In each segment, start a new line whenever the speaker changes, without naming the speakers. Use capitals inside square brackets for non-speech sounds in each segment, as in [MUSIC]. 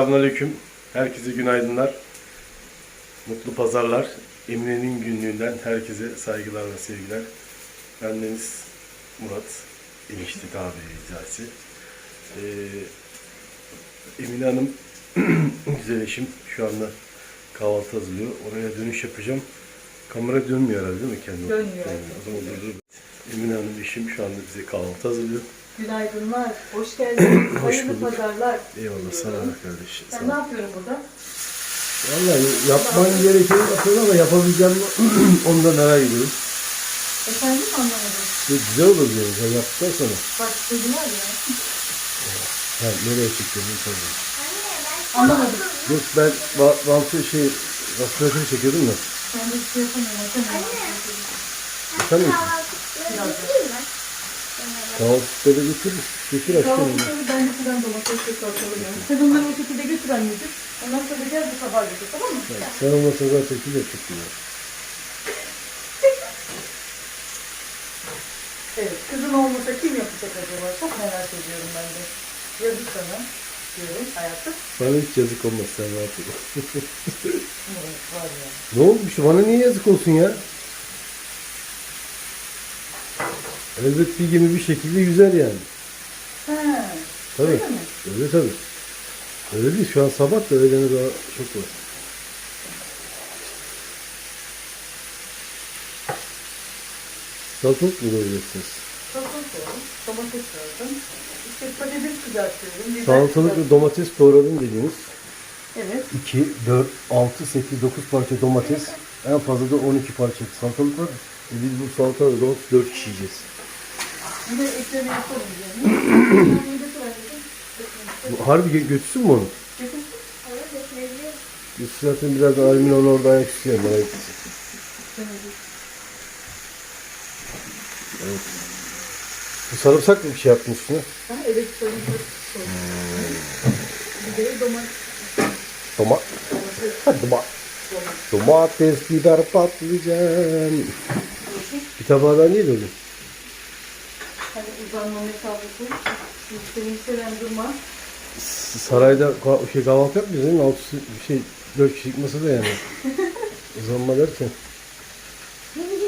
Selamünaleyküm. Herkese günaydınlar. Mutlu pazarlar. Emine'nin günlüğünden herkese saygılar ve sevgiler. Bendeniz Murat. Enişte tabiri caizse. Ee, Emine Hanım [CLEARS THROAT] güzel eşim şu anda kahvaltı hazırlıyor. Oraya dönüş yapacağım. Kamera dönmüyor herhalde değil mi kendi?
Dönmüyor.
O zaman dur dur. Emine Hanım eşim şu anda bize kahvaltı hazırlıyor.
Günaydınlar, hoş geldiniz. [CLEARS THROAT]
Hoş
Hayırlı
bulduk.
pazarlar.
Eyvallah sana da kardeş.
Ben
Sağ ol.
ne yapıyorum burada?
Vallahi yapman gerekeni yapıyorum ama yapabileceğim da merak ediyorum.
Efendim anlamadım.
Ve güzel olur diyorum sen yaptıktan sonra.
Bak dedim var ya.
Ha, nereye çekiyorsun tabii.
Anlamadım.
Yok ben ba- bantı şey respiratörü çekiyordum da.
Ben de bir şey yapamıyorum. Açamıyorum.
Sen mi?
Biraz da.
Kahvaltıda getir. Getir aşkım.
Kahvaltıyı ben de şuradan domatesle salçalıyorum. Sen onları o şekilde götür anneciğim. Ondan sonra gel bu sabah götür tamam mı?
Sen olmasa zaten kim yapacak bunu?
Evet. Kızın olmasa kim yapacak acaba? Çok merak ediyorum ben de. Yazık sana diyorum hayatım.
Bana hiç yazık olmaz sen rahat ol.
Evet, var ya.
ne olmuş? Bana niye yazık olsun ya? Elbet bir gemi bir şekilde yüzer yani.
Ha.
Tabii.
Öyle mi?
Öyle tabii. Öyle değil. Şu an sabah da öğlene daha çok var. Salatalık mı doğrayacaksınız?
Salatalık koydum, domates koydum. İşte patates kızartıyorum.
Salatalık ve domates doğradım dediğiniz
Evet.
2, 4, 6, 8, 9 parça domates en fazla da 12 parça salatalık var. E biz bu domates 4 kişi yiyeceğiz.
Bir de ekleme yapalım diye. [CLEARS THROAT]
Bu harbi gö- götürsün mü onu? Biz zaten birazdan Almin onu oradan ayak istiyor. Merak etme. Evet. Bu sarımsak mı bir şey yaptın üstüne?
Ha, evet sarımsak koydum. Bir de domates.
Domat. Domat. Domates, biber, patlıcan. Bir niye böyle?
Hani uzanma mesafesi. Durma.
S- Sarayda ka- şey kahvaltı yapmıyoruz değil mi? Altı şey dört kişilik masada yani. [LAUGHS] Uzanma derken.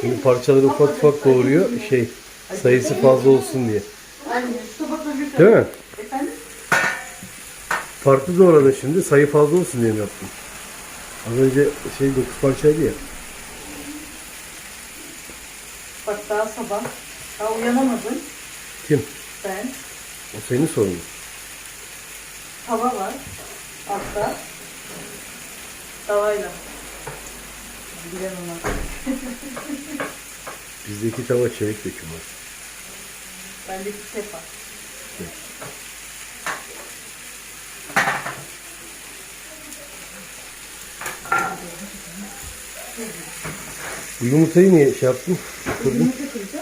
Şimdi parçaları ufak ufak doğruyor. Şey sayısı fazla olsun diye.
Anne şu tabakları götür.
Değil mi?
Efendim?
Farklı doğradın şimdi. Sayı fazla olsun diye mi yaptın? Az önce şey dokuz parçaydı ya.
Bak daha sabah. Daha uyanamadın.
Kim?
Ben.
O senin sorunun.
Tava var. Altta. Tavayla. Bilemem ama. [LAUGHS]
Bizde iki tava çelik döküm var.
Bendeki sefa.
Bu yumurtayı niye şey yaptın? Kırdın.
Yumurta kıracağım.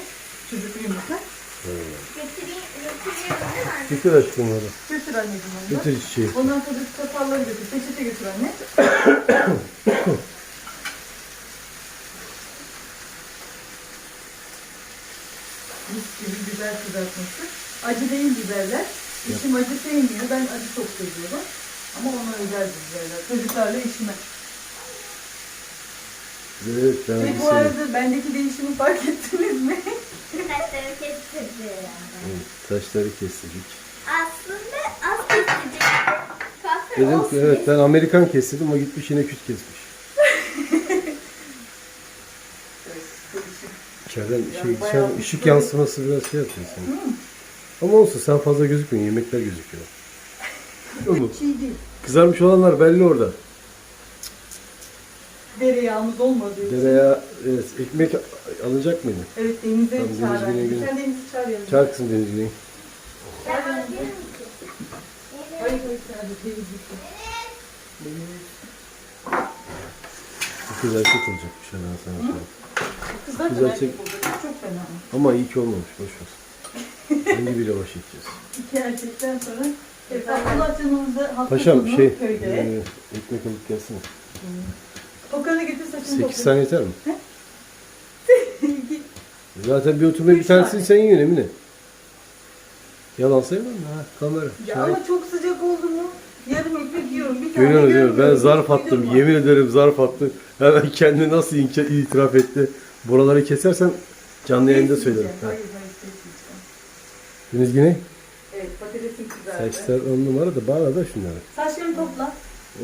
Getir aşkım onu.
Götür anneciğim onu. da.
Getir çiçeği.
Ondan sonra çatalları götür. Peçete götür anne. [COUGHS] Mis gibi biber kızartması. Acı değil biberler. Eşim acı sevmiyor. Ben acı çok seviyorum. Ama ona özel biberler. Çocuklarla eşime.
Evet ben
Ve bu arada bendeki değişimi fark ettiniz mi?
Saçları kestirdi.
Evet, Taşları kestirdik.
Aslında az kestirecek. Kahve
Dedim ki evet ben Amerikan kestirdim o gitmiş yine küt kesmiş. İçeriden şey,
bayağı bir
ışık yansıması biraz şey yapıyor seni. Ama olsun sen fazla gözükmüyorsun yemekler gözüküyor. Oğlum,
Çiğ değil.
Kızarmış olanlar belli orada.
Dereyağımız olmadığı için.
Dereya evet, ekmek alacak mıydı?
Evet denize
Tam
çağır. Sen denizi çağır yanına.
Çağır kızım denizliği. Sen
bana diyor musun? Hayır hayır sadece denizlikte.
Bu kız erkek olacak bir şey ben sana söyleyeyim.
Çok fena.
Ama iyi ki olmamış boş ver. Hangi biriyle baş edeceğiz?
İki erkekten sonra Efendim, Allah
Paşam şey
köyde.
e, ekmek alıp gelsene.
Tokanı getir saçını
8
topla.
tane yeter mi? [LAUGHS] Zaten bir oturmaya bir
Üç
tanesini
tane.
sen yiyorsun Emine. Yalan sayılır mı? Ha, kamera.
Ya
Şahit.
ama çok sıcak oldu mu? Yarım ekmek yiyorum. Bir tane
Görüyorsunuz değil mi? Ben
görmüyorum.
zarf attım. Yemin ederim zarf attım. Hemen kendi nasıl ince- itiraf etti. Buraları kesersen canlı yayında söylerim. Ha.
Hayır hayır kesmeyeceğim.
Deniz Güney.
Evet patatesin kızardı.
Saçlar on numara da bağla da şunları.
Saçlarını topla.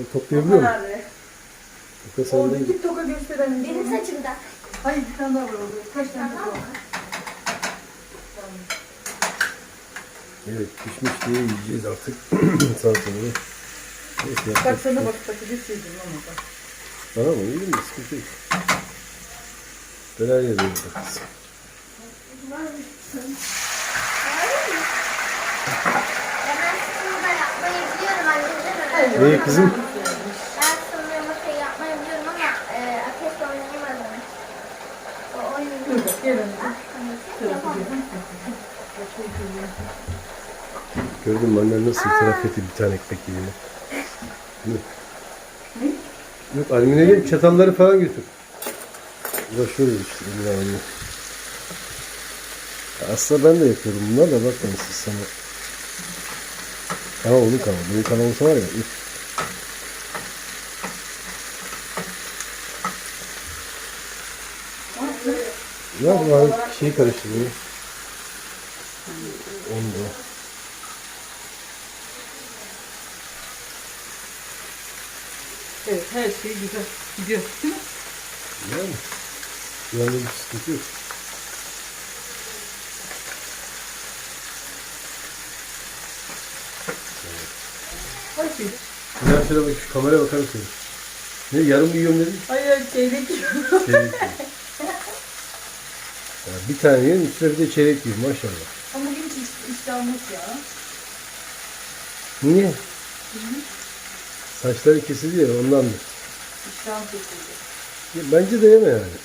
O toplayabiliyor mu?
Nerede?
O da sende.
Oradaki toka gösteren.
Benim saçımda.
Hayır bir tane daha var orada. Kaç tane
Tamam
var?
Evet pişmiş diye yiyeceğiz artık. [CLEARS THROAT] Salataları. Neyse
Bak sana
şey
bak patates yedim ama bak.
Bana mı? İyi mi? Sıkıntı yok. Yerde yedim. Neyi kızım?
Ben aslında yumurtayı yapmayı biliyorum ama e, ateşle oynayamadım. O
Dur bak gel.
Gördün mü annen nasıl itiraf etti bir tane ekmek yediğini.
Ne?
Yok alüminyum çatalları falan götür. Uğraşıyoruz işte Emine anne. Aslında ben de yapıyorum bunlar da bakmayın siz sana. Ama onun kanalı. Bunun kanalı var ya. üf. Yapayım abi? Şeyi karıştırıyor. Onu da.
Evet her şey güzel gidiyor değil mi?
Yani. Yani bir sıkıntı yok.
Her şey.
Bir şöyle bak şu kameraya bakar mısın? Ne yarım yiyorum dedim.
Hayır hayır çeyrek yiyorum.
Çeyrek yiyorum. Bir tane yiyorum üstüne bir de çeyrek yiyorum maşallah.
Ama bugün hiç iştahımız ya.
Niye? Saçları kesildi ya ondandır.
İştahım kesildi.
Ya Bence de yeme yani.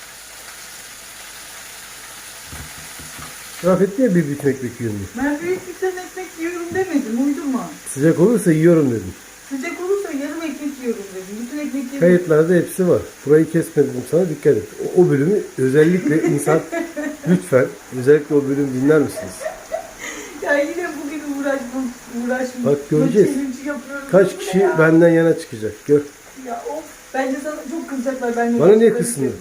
İsraf etti ya bir bütün ekmek yiyorum diye.
Ben bir tane ekmek yiyorum demedim uydurma.
Sıcak olursa yiyorum dedim.
Sıcak olursa yarım ekmek yiyorum dedim. Bütün ekmek yedim.
Kayıtlarda hepsi var. Burayı kesme dedim sana dikkat et. O, o bölümü özellikle insan [LAUGHS] lütfen özellikle o bölümü dinler misiniz? [LAUGHS]
Ya yine bugün uğraşmam, uğraşmam.
Bak göreceğiz. Kaç kişi
ya?
benden yana çıkacak gör.
Ya of. Bence sana çok kızacaklar. Ben
Bana niye kızsınlar?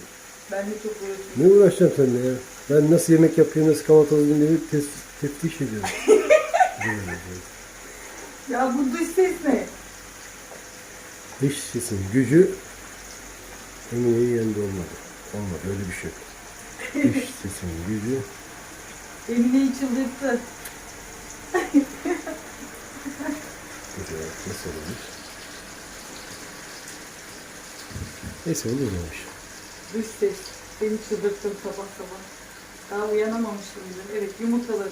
Ben de çok uğraşıyorum.
Ne uğraşacağım seninle ya? Ben nasıl yemek yapıyorum, nasıl kahvaltı alayım diye tes, teftiş ediyorum. [LAUGHS]
Ya bu dış ses ne?
Dış sesin gücü Emine'yi yanında olmadı. Olmadı öyle bir şey yok. Dış sesin gücü
Emine'yi çıldırttı.
güzel. Nasıl olmuş? Neyse olur olmuş.
Dış ses. Beni çıldırttın sabah sabah. Daha uyanamamıştım dedim. Evet yumurtalarım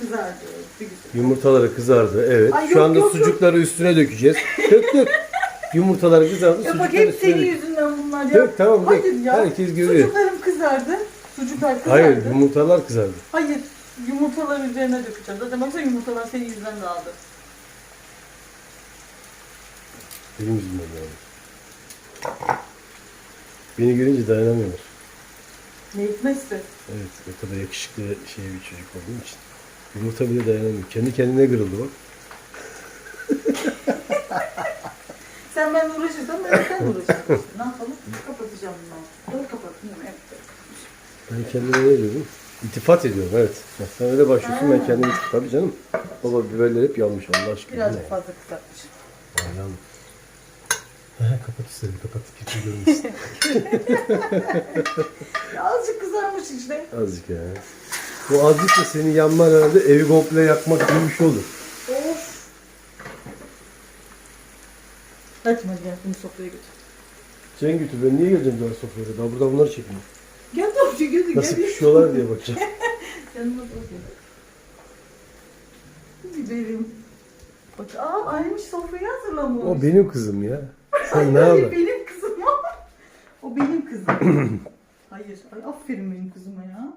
kızardı. Bir güzel.
Yumurtaları kızardı evet.
Ay,
Şu
yok,
anda
yok,
sucukları üstüne dökeceğiz. Dök dök. Yumurtaları kızardı.
Ya bak
sucukları
hep
üstüne
senin yüzünden bunlar ya.
Dök, tamam, dök.
Hayır ya.
Herkes görüyor.
Sucuklarım kızardı. Sucuklar kızardı.
Hayır yumurtalar kızardı.
Hayır. Yumurtalar üzerine dökeceğim. Zaten baksana yumurtalar senin yüzünden dağıldı.
Benim yüzümden yani. Beni görünce dayanamıyorlar.
Ne hikmetse.
Evet, o kadar yakışıklı şey bir çocuk olduğum için. Yumurta bile dayanamıyor. Kendi kendine kırıldı bak.
Sen ben uğraşırsan ben sen uğraşırsın. Ne yapalım? Kapatacağım bunu. Doğru kapatayım. Evet.
Ben kendime ne diyordum? İltifat ediyorum evet. Sen öyle başlıyorsun ben kendimi Tabii canım. Baba biberler hep yanmış Allah aşkına. Ne ya?
fazla kızartmışım.
Aynen. kapat istedim kapat. Kimse görmesin.
Ya azıcık kızarmış işte.
Azıcık ya. Bu azıcık da senin yanman herhalde evi komple yakmak gibi bir şey olur.
Of. Kaçma gel bunu sofraya götür.
Sen götür ben niye geleceğim daha sofraya? Daha burada bunları çekmiyor.
Gel topçu gözü
Nasıl
gel.
pişiyorlar diye bakacağım.
Yanıma sofraya. Biberim. Bak aa annemiş sofrayı hazırlamış.
O benim kızım ya. Sen ne yapıyorsun?
benim kızım o. O benim kızım. [CLEARS THROAT] Hayır. Ay, aferin benim kızıma ya.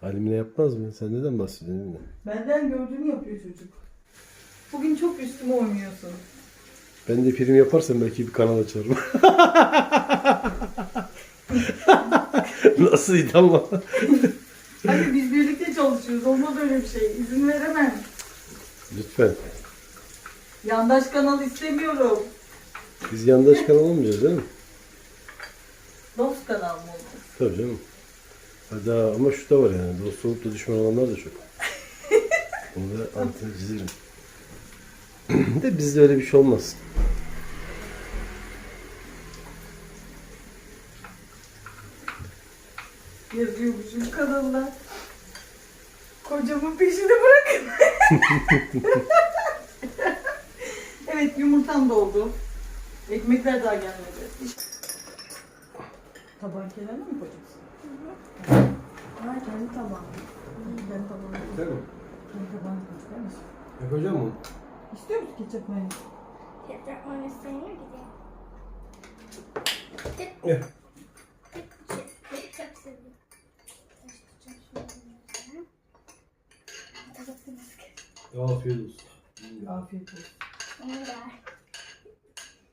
Halimine yapmaz mı? Sen neden bahsediyorsun Emine?
Benden gördüğünü yapıyor çocuk. Bugün çok üstüme oynuyorsun.
Ben de prim yaparsam belki bir kanal açarım. [LAUGHS] [LAUGHS] Nasılydı ama?
Hani biz birlikte çalışıyoruz. Olmaz öyle bir şey. İzin veremem.
Lütfen.
Yandaş kanal istemiyorum.
Biz yandaş kanal olmayacağız değil mi?
Dost kanal mı oldu?
Tabii canım. Hadi ama şu da var yani. Dost olup da düşman olanlar da çok. [LAUGHS] Onu da altını çizerim. [CLEARS THROAT] de bizde öyle bir şey olmaz.
Yazıyormuşum kanalına. Kocamın peşini bırakın. [LAUGHS] evet yumurtam doldu. Ekmekler daha gelmedi. Taban kenarına mı koyacaksın? Ha kendi tabağını. Kendi tabağını.
Değil mi?
Kendi tabağını mısın?
Yapacağım mı?
İstiyor musun ketçap mayonez?
Ketçap mayonez sevmiyor ki de.
Ye.
Ketçap seviyor.
Afiyet olsun.
Afiyet olsun.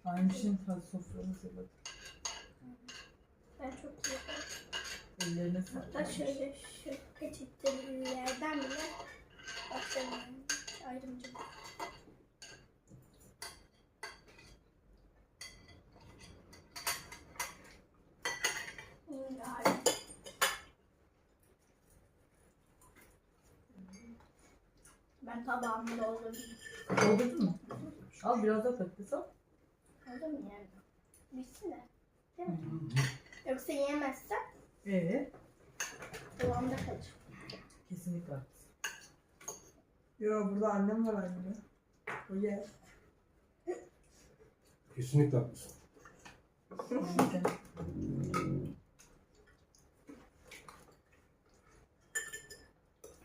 Aymışın hadi sofranı hazırladı.
Ben çok iyi.
Ellerine
Hatta
sağlık.
şöyle şu peçeteli bir yerden bile başlayalım. Ayrımcı. İyi gari. Ben tabağımı doldurdum.
Doldurdun mu? Al biraz daha patates al.
Oldu mu yani? Bitsin de. Değil mi? Yoksa yiyemezsem
Ee,
dolabımda kalır.
kesinlikle haklısın. Yo burada annem var anne. O yer.
Kesinlikle haklısın.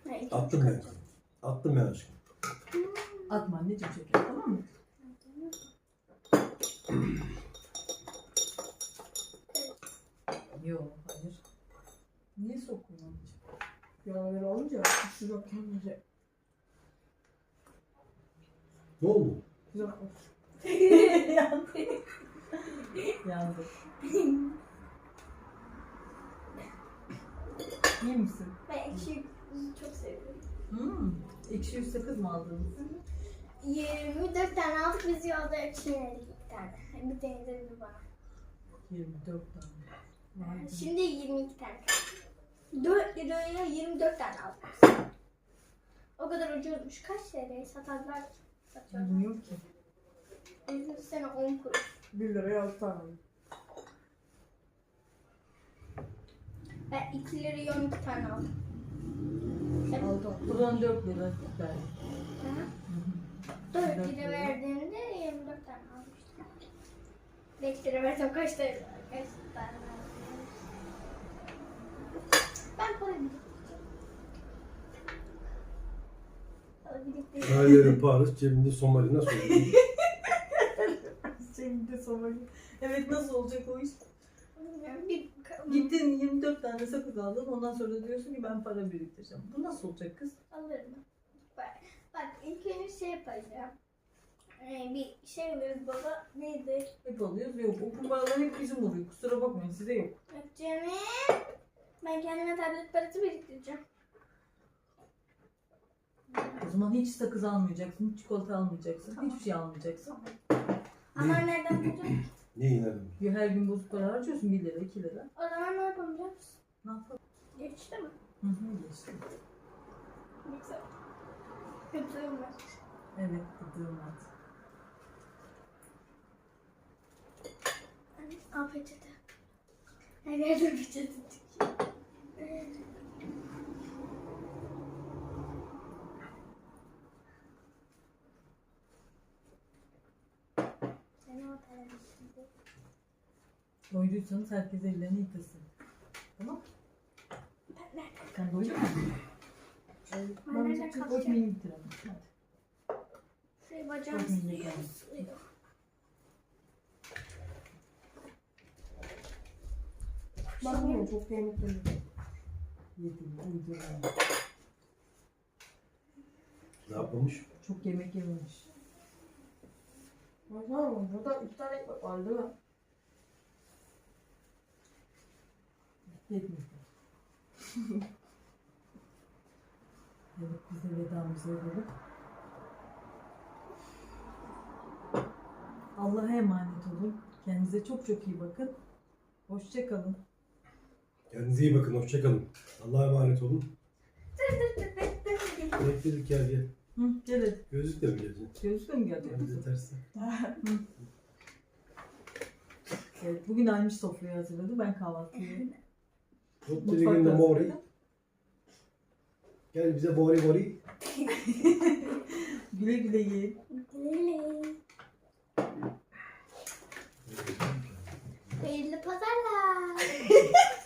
Hayır,
Attım ben. Attım ben aşkım.
Atma anneciğim şeker tamam mı? Yo hayır. Niye sokuyorsun anneciğim? Ya böyle olunca bak kendince.
Ne oldu?
Güzel Yandı. [LAUGHS] Yandı. İyi misin?
Ben ekşi çok seviyorum.
Hmm. Ekşi yüz sakız mı aldınız?
24 tane aldık biz yolda ekşi bir tane. Bir tane de bir bana.
24 tane. Vay be.
Şimdi 22 tane kaldı. 4 liraya 24 tane aldık. O kadar ucuzmuş. Kaç TL'ye satarlar? Satıyorlar.
Bilmiyorum ki.
Bizim sene 10 kuruş.
1 liraya 6 tane.
Ben 2 liraya 12 tane aldım. Evet.
Aldı. Buradan 4 lira verdim.
Hı hı. 4 lira verdiğimde 24 tane almıştım. 5 lira versem kaç tane kaç tane? Ben. Para biriktireceğim.
Hayallerin Paris, cebinde Somali nasıl oluyor?
Şimdi sonra. Evet nasıl olacak o iş? Gittin 24 tane sakız aldın ondan sonra diyorsun ki ben para biriktireceğim. Bu nasıl olacak kız?
alırım. Bak, bak ilk önce şey yapacağım. Ee, bir şey alırız baba. Neydi?
Hep alıyoruz yok. O kumbarlar hep bizim oluyor. Kusura bakmayın size yok.
Yok canım. Ben kendime tablet parası biriktireceğim.
O zaman hiç sakız almayacaksın, hiç çikolata almayacaksın, hiçbir şey almayacaksın.
Ama nereden bulacağım?
Neyi nereden?
Ya Her gün bozuk para harcıyorsun 1 lira 2 lira.
O zaman ne yapacağım?
Ne yapalım?
Geçti mi?
Hı hı geçti.
Güzel. Kötüyüm ben.
Evet gıdığım var.
Al peçete. Her yerde peçete çıkıyor. Sen o tarafa şimdi.
Doyduysanız herkes ellerini yıkasın. Tamam? Sen doydun mu?
Ben
Ben
nerede
çok
kalacağım?
ekmeğini bitirelim. Hadi.
Şey bacağım
Çok iyi
sıyıyor,
yani.
sıyıyor.
Bakmıyorum çok yemek yedim. Yedim, uyudum.
Ne yapılmış?
Çok yemek yememiş. Baksana burada iki tane ekmek var değil mi? Yetmiyor. evet biz de vedamızı edelim. Allah'a emanet olun. Kendinize çok çok iyi bakın. Hoşçakalın.
Kendinize iyi bakın. Hoşçakalın. Allah'a emanet olun. Bekledik gel gel.
Hı, gel hadi.
Gözlükle mi geleceksin?
Gözlükle mi gelecek
Hadi
kızım?
tersi.
Evet, bugün Almış sofrayı hazırladı. Ben kahvaltıyı
Çok
mutfakta
diligin mori. Gel bize bori bori. [LAUGHS]
Güle güle yiyin.
Hayırlı pazarlar. [LAUGHS]